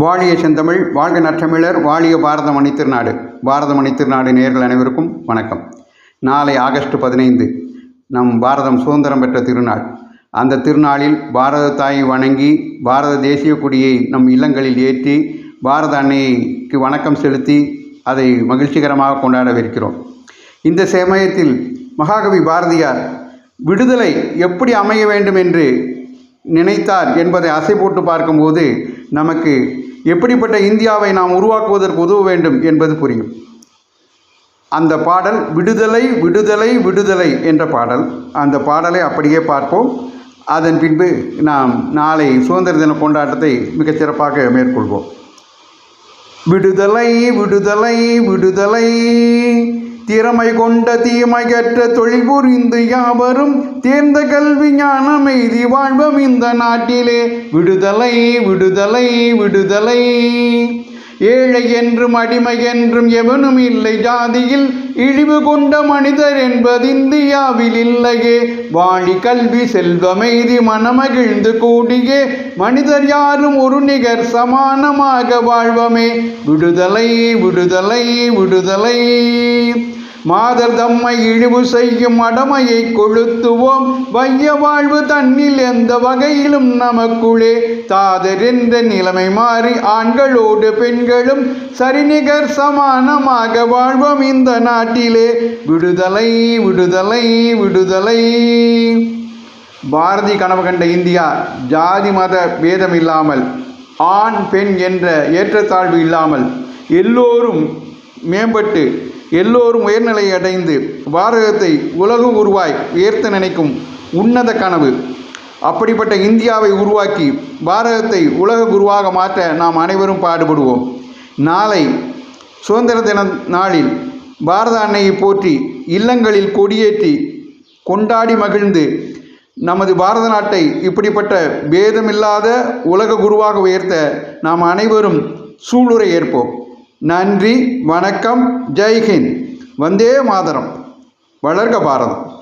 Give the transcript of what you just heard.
வாழிய செந்தமிழ் வாழ்க நற்றமிழர் வாழிய பாரத மணித்திருநாடு பாரத மணித்திருநாடு நேர்கள் அனைவருக்கும் வணக்கம். நாளை ஆகஸ்ட் பதினைந்து நம் பாரதம் சுதந்திரம் பெற்ற திருநாள். அந்த திருநாளில் பாரத தாயை வணங்கி பாரத தேசிய கொடியை நம் இல்லங்களில் ஏற்றி பாரத அன்னைக்கு வணக்கம் செலுத்தி அதை மகிழ்ச்சிகரமாக கொண்டாடவிருக்கிறோம். இந்த சமயத்தில் மகாகவி பாரதியார் விடுதலை எப்படி அமைய வேண்டும் என்று நினைத்தார் என்பதை அசை போட்டு பார்க்கும்போது நமக்கு எப்படிப்பட்ட இந்தியாவை நாம் உருவாக்குவதற்கு உதவ வேண்டும் என்பது புரியும். அந்த பாடல் விடுதலை விடுதலை விடுதலை என்ற பாடல். அந்த பாடலை அப்படியே பார்ப்போம். அதன் பின்பு நாம் நாளை சுதந்திர தின கொண்டாட்டத்தை மிகச் சிறப்பாக மேற்கொள்வோம். விடுதலை விடுதலை விடுதலை திறமை கொண்ட தீமையற்ற தொழில் புரிந்து யாவரும் தேர்ந்த கல்வி ஞானம் எய்தி வாழ்வோம் இந்த நாட்டிலே. விடுதலை விடுதலை விடுதலை. ஏழை என்றும் அடிமை என்றும் எவனும் இல்லை. ஜாதியில் இழிவு கொண்ட மனிதர் என்பது இந்தியாவில் இல்லையே. வாழி கல்வி செல்வமெய்தி மனமகிழ்ந்து கூடியே. மனிதர் யாரும் ஒரு நிகர் சமானமாக வாழ்வமே. விடுதலை விடுதலை விடுதலை. மாதர் தம்மை இழிவு செய்யும் அடமையை கொளுத்துவோம். வைய வாழ்வு தன்னில் எந்த வகையிலும் நமக்குள்ளே தாதர் என்ற நிலைமை மாறி ஆண்களோடு பெண்களும் சரிநிகர் சமானமாக வாழ்வோம் இந்த நாட்டிலே. விடுதலை விடுதலை விடுதலை. பாரதி கனவு கண்ட இந்தியா ஜாதி மத பேதம் இல்லாமல் ஆண் பெண் என்ற ஏற்றத்தாழ்வு இல்லாமல் எல்லோரும் மேம்பட்டு எல்லோரும் உயர்நிலை அடைந்து பாரதத்தை உலக உருவாய் உயர்த்த நினைக்கும் உன்னத கனவு. அப்படிப்பட்ட இந்தியாவை உருவாக்கி பாரதத்தை உலக குருவாக மாற்ற நாம் அனைவரும் பாடுபடுவோம். நாளை சுதந்திர தின நாளில் பாரத அன்னையை போற்றி இல்லங்களில் கொடியேற்றி கொண்டாடி மகிழ்ந்து நமது பாரத நாட்டை இப்படிப்பட்ட பேதமில்லாத உலக குருவாக உயர்த்த நாம் அனைவரும் சூளுரை ஏற்போம். நன்றி வணக்கம் ஜெய்ஹிந்த் வந்தே மாதரம். வளர்க பாரதம்.